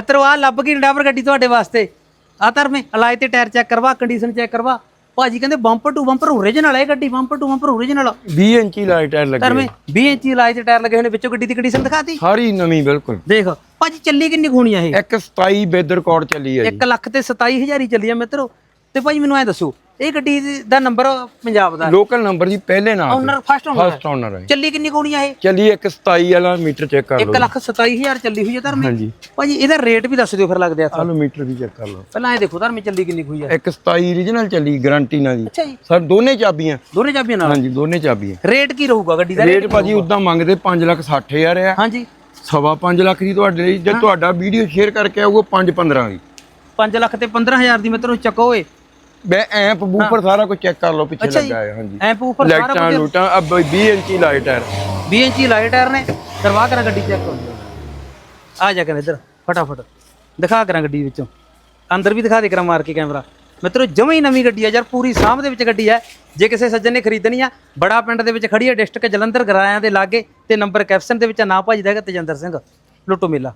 ਮਿੱਤਰੋ ਆ ਲੱਭ ਗਈ ਡਰਾਈਵਰ ਗੱਡੀ ਤੁਹਾਡੇ ਵਾਸਤੇ। ਆ ਧਰਮੇ ਅਲਾਈ ਤੇ ਟਾਇਰ ਚੈੱਕ ਕਰਵਾ ਕੰਡੀਸ਼ਨ ਚੈੱਕ ਕਰਵਾ। ਭਾਜੀ ਕਹਿੰਦੇ ਬੰਪਰ ਟੂ ਬੰਪਰ ਓਰੀਜਨਲ ਹੈ ਗੱਡੀ ਬੰਪਰ ਟੂ ਬੰਪਰ ਓਰੀਜਨਲ 20 ਇੰਚੀ ਲਾਈਟ ਟਾਇਰ ਲੱਗੇ ਧਰਮੇ 20 ਇੰਚੀ ਅਲਾਈ ਤੇ ਟਾਇਰ ਲੱਗੇ ਹੋਏ ਨੇ ਵਿੱਚੋਂ ਗੱਡੀ ਦੀ ਕੰਡੀਸ਼ਨ ਦਿਖਾਤੀ? ਸਾਰੀ ਨਵੀਂ ਬਿਲਕੁਲ। ਦੇਖ ਭਾਜੀ ਚੱਲੀ ਕਿੰਨੀ ਖੂਣੀ ਆ ਇਹ? ਇੱਕ 27 ਬੇਦ ਰਿਕਾਰਡ ਚੱਲੀ ਹੈ ਜੀ। 1 ਲੱਖ ਤੇ 27000 ਹੀ ਚੱਲੀ ਆ ਮਿੱਤਰੋ। ਤੇ ਭਾਜੀ ਮੈਨੂੰ ਐ ਦੱਸੋ ਇਹ ਗੱਡੀ ਦੀ- ਨੰਬਰ ਪੰਜਾਬ ਦਾ ਲੋਕਲ ਨੰਬਰ ਜੀ ਪਹਿਲੇ ਨਾਲ owner first owner first owner ਹੈ। ਚੱਲੀ ਕਿੰਨੀ ਖੂਣੀ ਆ ਇਹ? ਚੱਲੀ ਇੱਕ 27 ਵਾਲਾ ਮੀਟਰ ਚੈੱਕ ਕਰ 1 ਲਓ ਲੱਖ 27000 ਚੱਲੀ ਹੋਈ ਹੈ ਧਰਮੇ। ਹਾਂਜੀ। ਭਾਜੀ ਇਹਦਾ ਰੇਟ ਵੀ ਦੱਸ ਦਿਓ ਫਿਰ ਲੱਗਦੇ ਆ ਲਓ ਮੀਟਰ ਵੀ ਚੈੱਕ ਕਰ ਲਓ। ਪਹਿਲਾਂ ਇਹ ਦੇਖੋ ਧਰਮੇ ਚੱਲੀ ਕਿੰਨੀ ਖੂਈ ਆ। ਇੱਕ 27 ਓਰੀਜਨਲ ਚੱਲੀ ਗਾਰੰਟੀ ਨਾਲ ਜੀ। ਅੱਛਾ ਜੀ। ਸਰ ਦੋਨੇ ਚਾਬੀਆਂ। ਦੋਨੇ ਚਾਬੀਆਂ ਨਾਲ? ਹਾਂਜੀ ਦੋਨੇ ਚਾਬੀਆਂ। ਰੇਟ ਕੀ ਰਹੂਗਾ ਗੱਡੀ ਦਾ? ਰੇਟ ਭਾਜੀ ਉਦਾਂ ਮੰਗਦੇ 5 ਲੱਖ 60 ਹਜ਼ਾਰ ਆ। ਹਾਂਜੀ। ਸਵਾ 5 ਲੱਖ ਦੀ ਤੁਹਾਡੇ ਲਈ। ਜੇ ਤੁਹਾਡਾ ਵੀਡੀਓ ਸ਼ੇਅਰ ਕਰਕੇ ਆਊਗਾ 5 15 ਦੀ। 5 ਲੱਖ ਤੇ 15000 ਦੀ ਮਿੱਤਰੋ ਚੱਕੋ ਓਏ। ਮੈਂ ਐਪ ਬੂਫਰ ਸਾਰਾ ਕੁਝ ਚੈੱਕ ਕਰ ਲਓ ਪਿੱਛੇ ਅੱਛਾ ਜੀ। ਲੱਗਾ ਹੈ ਹਾਂਜੀ। ਐਂਪ ਉੱਪਰ ਸਾਰਾ ਲਾਈਟਾਂ ਲੂਟਾਂ ਅਬ 20 ਇੰਚੀ ਲਾਈਟ ਹੈ। 20 ਇੰਚੀ ਲਾਈਟ ਟਾਇਰ ਨੇ ਕਰਵਾ ਕਰਾਂ ਗੱਡੀ ਚੈੱਕ। ਆ ਜਾ ਕਰ ਇੱਧਰ ਫਟਾਫਟ। ਦਿਖਾ ਕਰਾਂ ਗੱਡੀ ਵਿੱਚੋਂ। ਅੰਦਰ ਵੀ ਦਿਖਾ ਦੇ ਕਰਾਂ ਮਾਰ ਕੇ ਕੈਮਰਾ। ਮਿੱਤਰੋ ਜਮਾਂ ਹੀ ਨਵੀਂ ਗੱਡੀ ਆ ਯਾਰ ਪੂਰੀ ਸਾਂਭ ਦੇ ਵਿੱਚ ਗੱਡੀ ਹੈ ਜੇ ਕਿਸੇ ਸੱਜਣ ਨੇ ਖਰੀਦਣੀ ਆ ਬੜਾ ਪਿੰਡ ਦੇ ਵਿੱਚ ਖੜੀ ਹੈ ਡਿਸਟ੍ਰਿਕਟ ਜਲੰਧਰ ਗਰਾਇਆਂ ਦੇ ਲਾਗੇ ਤੇ ਨੰਬਰ ਕੈਪਸ਼ਨ ਦੇ ਵਿੱਚ ਨਾ ਭਾਜੀ ਦਾ ਹੈਗਾ ਤੇਜਿੰਦਰ ਸਿੰਘ। ਲੁੱਟੋ ਮੇਲਾ।